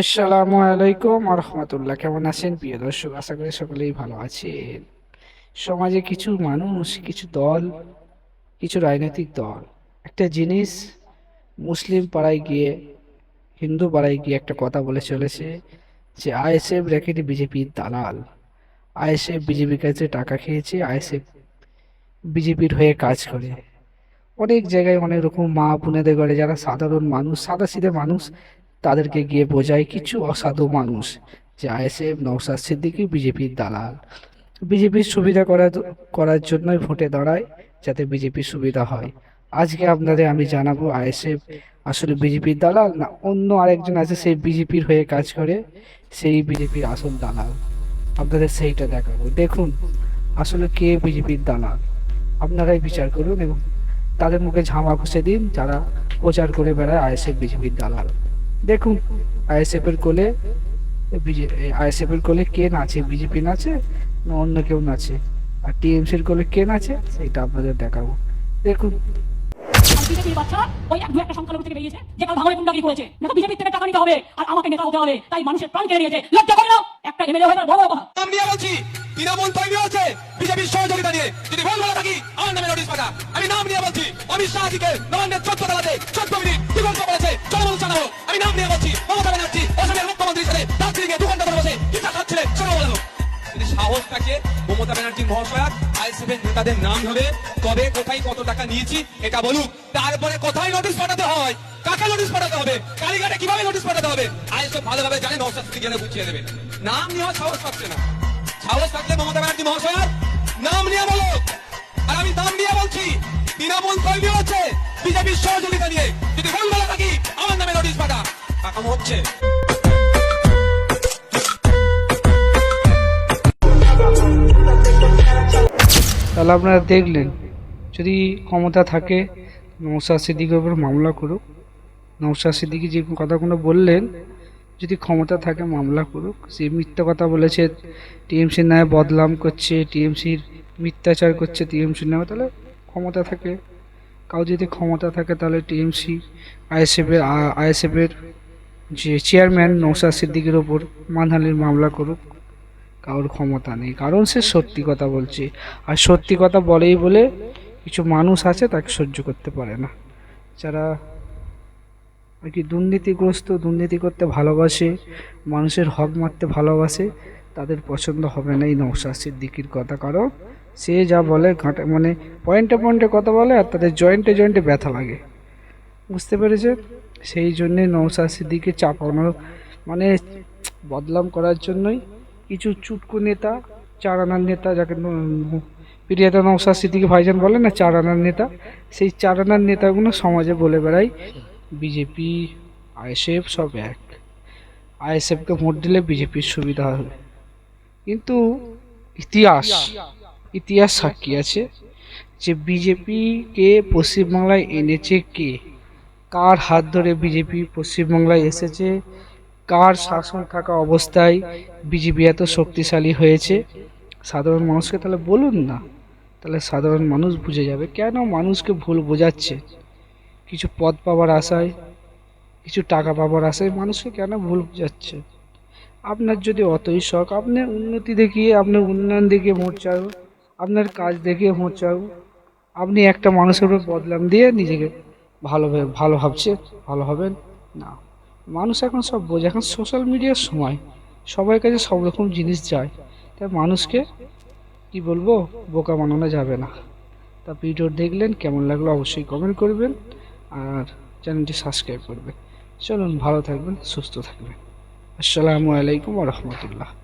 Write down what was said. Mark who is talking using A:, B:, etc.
A: আসসালামু আলাইকুম রহমতুল্লাহ। কেমন আছেন? প্রিয় দর্শক, আশা করি সকলেই ভালো আছেন। সমাজে কিছু মানুষ, কিছু দল, কিছু রাজনৈতিক দল, একটা জিনিস মুসলিম পাড়ায় গিয়ে, হিন্দু পাড়ায় গিয়ে একটা কথা বলে চলেছে যে আইএসএফ র্যাকেট বিজেপির দালাল। আইএসএফ বিজেপির কাছে টাকা খেয়েছে, আইএসএফ বিজেপির হয়ে কাজ করে। অনেক জায়গায় অনেক রকম মা বোনেদের ঘরে যারা সাধারণ মানুষ, সাদা সিধে মানুষ তাদেরকে গিয়ে বোঝায় কিছু অসাধু মানুষ, যে আইএসএফ নৌসাদ সিদ্দিকি, বিজেপির দালাল। বিজেপির সুবিধা করার করার জন্যই ভোটে দাঁড়ায় যাতে বিজেপির সুবিধা হয়। আজকে আপনাদের আমি জানাব আইএসএফ আসলে বিজেপির দালাল না অন্য আরেকজন আছে সেই বিজেপির হয়ে কাজ করে, সেই বিজেপির আসল দালাল। আপনাদের সেইটা দেখাবো। দেখুন, আসলে কে বিজেপির দালাল? আপনারাই বিচার করুন এবং তাদের মুখে ঝামা ঘষে দিন যারা প্রচার করে বেড়ায় আইএসএফ, বিজেপির দালাল। দেখুন আইএসএফ এর কোলে আইএসএফ এর কোলে কে নাচে? বিজেপি নাচে না অন্য কেউ নাচে? আর টিএমসির কোলে কে নাচে? সেটা আপনাদের দেখাবো। দেখুন।
B: আর বিজেপির বাচ্চা ওই এক দু একটা সংখ্যালঘু থেকে বেরিয়েছে যে কাল ভাঙড়ে গুন্ডাগিরি করেছে। না বিজেপির থেকে টাকা নিতে হবে আর আমাকে নেতা হতে হবে তাই মানুষের প্রাণ কেড়ে নিয়েছে। লজ্জা করে না একটা এমএলএ হয়ে বড় কথা
C: নাম বলছি তৃণমূল তৈরি হচ্ছে বিজেপির সহযোগিতা নিয়ে। যদি ভুল বলে থাকি আমার নামে নোটিশ পাঠা আমি নাম নিয়ে বলছি অমিত শাহজিকে নবান্নের চোদ্দ তলাতে চোদ্দ মিনিট দু ঘণ্টা বলেছে জনমত জানাব মমতা ব্যানার্জি মহাশয়া নেতাদের নাম ধরে কবে, কোথায় কত টাকা নিয়েছি এটা বলুক। তারপরে কোথায় নোটিশ পাঠাতে হয়? কাকে নোটিশ পাঠাতে হবে? কালীঘাটে কীভাবে নোটিশ পাঠাতে হবে? আইএসএফ ভালোভাবে জানে নৌসাদ থেকে গেলে বুঝিয়ে দেবে। নাম নেওয়ার সাহস পাচ্ছে না। সাহস থাকলে মমতা ব্যানার্জি মহাশয়া নাম নিয়ে বলো। আর আমি নাম নিয়ে বলছি, তৃণমূল তৈরি হচ্ছে বিজেপির সহযোগিতা নিয়ে। যদি ভুল বলে থাকি, আমার নামে নোটিশ পাঠা। পাকামো হচ্ছে।
A: তাহলে আপনারা দেখলেন, যদি ক্ষমতা থাকে নৌসাদ সিদ্দিকের উপর মামলা করুক। নৌসাদ সিদ্দিকি যে কথাগুলো বললেন, যদি ক্ষমতা থাকে মামলা করুক। সে মিথ্যা কথা বলেছে টিএমসির নামে বদলাম করছে, টিএমসির মিথ্যাচার করছে টিএমসির নামে তাহলে ক্ষমতা থাকে। কাউ যদি ক্ষমতা থাকে, তাহলে টিএমসি আইএসএফের আইএসএফের যে চেয়ারম্যান নৌসাদ সিদ্দিকের ওপর মানহানির মামলা করুক। কারোর ক্ষমতা নেই। কারণ সে সত্যি কথা বলছে। আর সত্যি কথা বলেই বলে কিছু মানুষ আছে, তাকে সহ্য করতে পারে না। যারা আর কি দুর্নীতিগ্রস্ত, দুর্নীতি করতে ভালোবাসে, মানুষের হক মারতে ভালোবাসে, তাদের পছন্দ হবে না এই নৌসাদ সিদ্দিকির কথা। কারণ সে যা বলে, ঘাটে মানে পয়েন্টে পয়েন্টে কথা বলে আর তাদের জয়েন্টে জয়েন্টে ব্যথা লাগে। বুঝতে পেরেছে সেই জন্যে নৌসাদ সিদ্দিকে চাপানো মানে বদলাম করার জন্যই কিছু চুটকু নেতা, চার আনার নেতা যাকে প্রিয়াতা নৌসাদ সিদ্দিকি ভাইজান বলে না, চার আনার নেতা। সেই চার আনার নেতাগুলো সমাজে বলে বেড়ায়, বিজেপি, আইএসএফ সব এক। আইএসএফকে ভোট দিলে বিজেপির সুবিধা হবে। কিন্তু ইতিহাস ইতিহাস সাক্ষী আছে যে বিজেপিকে পশ্চিমবাংলায় এনেছে কে? কার হাত ধরে বিজেপি পশ্চিমবাংলায় এসেছে? কার শাসন থাকা অবস্থায় বিজেপি এত শক্তিশালী হয়েছে? সাধারণ মানুষকে তাহলে বলুন না। তাহলে সাধারণ মানুষ বুঝে যাবে কেন মানুষকে ভুল বোঝাচ্ছে? কিছু পদ পাওয়ার আশায়, কিছু টাকা পাওয়ার আশায় মানুষকে কেন ভুল বোঝাচ্ছে? আপনার যদি অতই শখ, আপনি উন্নতি দেখিয়ে আপনার উন্নয়ন দেখিয়ে ভোট চাও আপনার কাজ দেখিয়ে ভোট চাও আপনি একটা মানুষের উপর বদলাম দিয়ে নিজেকে ভালো ভে- ভালো ভাবছে, ভালো হবেন? না। মানুষ এখন সব বোঝে। এখন সোশ্যাল মিডিয়ার সময়, সবার কাছে সব রকম জিনিস যায়। তাই মানুষকে কি বলব, বোকা বানানো যাবে না। তা ভিডিও দেখলেন, কেমন লাগল অবশ্যই কমেন্ট করবেন আর চ্যানেলটি সাবস্ক্রাইব করবেন। চলুন, ভালো থাকবেন, সুস্থ থাকবেন। আসসালামু আলাইকুম রহমতুল্লাহ।